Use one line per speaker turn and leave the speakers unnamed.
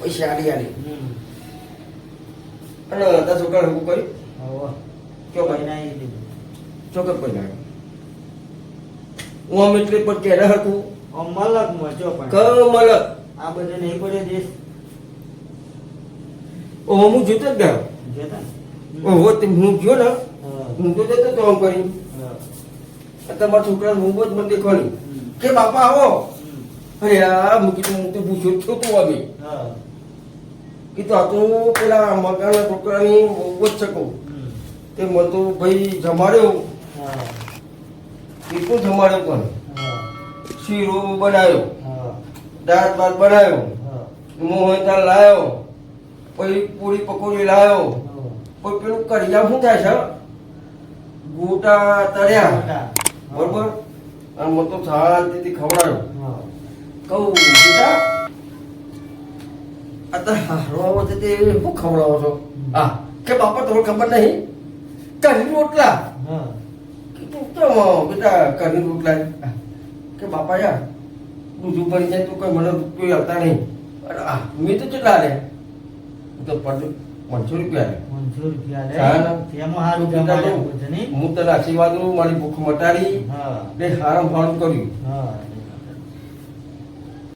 પૈસા આડી આડી. અને તારા છોકરાને હું કર્યું. કયો ભાઈ
દીધું.
ચોક્કસ કોઈ ના હું અમે એટલે પર કે હતું.
તું મલક મચો પણ.
કમલ
આ બધે નહીં પડે દેશ.
ઓ હું જોતો જ ગયો.
ને?
ઓહો તે હું ગયો ને
હું.
તો જતો તો આમ કરી. તમારા છોકરા હું જ મને દેખવાની. કે બાપા આવો. અરે આ મૂકી કીધું હું તો છો તું અમે.
હા.
તો આ તો પેલા મકાનના છોકરાની બહુ જ શકું. તે મને તો ભાઈ જમાડ્યો.
એ
કેટલું જમાડ્યો પણ શીરો બનાવ્યો. દાળ ભાત બનાવ્યો.
મોહન
મોહનદાળ લાવ્યો. પછી પૂરી પકોડી લાવ્યો. પછી પેલું કરિયા શું થાય છે? ગોટા તળ્યા. બરોબર? અને મને તો શાંતિથી ખવડાવ્યો.
હા.
કહું બેટા અત્યારે રોવા તે શું ખવડાવો છો? હા. કે બાપા તમને ખબર નહીં? કરી રોટલા.
હા.
તો બેટા કરી રોટલા. કે બાપા યાર દૂધ પડી જાય તો કોઈ મને રૂપિયો આવતા નહીં. અરે આ મેં તો કેટલા લે? તો પડે પાંચસો રૂપિયા. હા. તને આશીર્વાદ મારી ભૂખ મટાડી.
હા.
બે હારામ હારું કર્યું.
હા.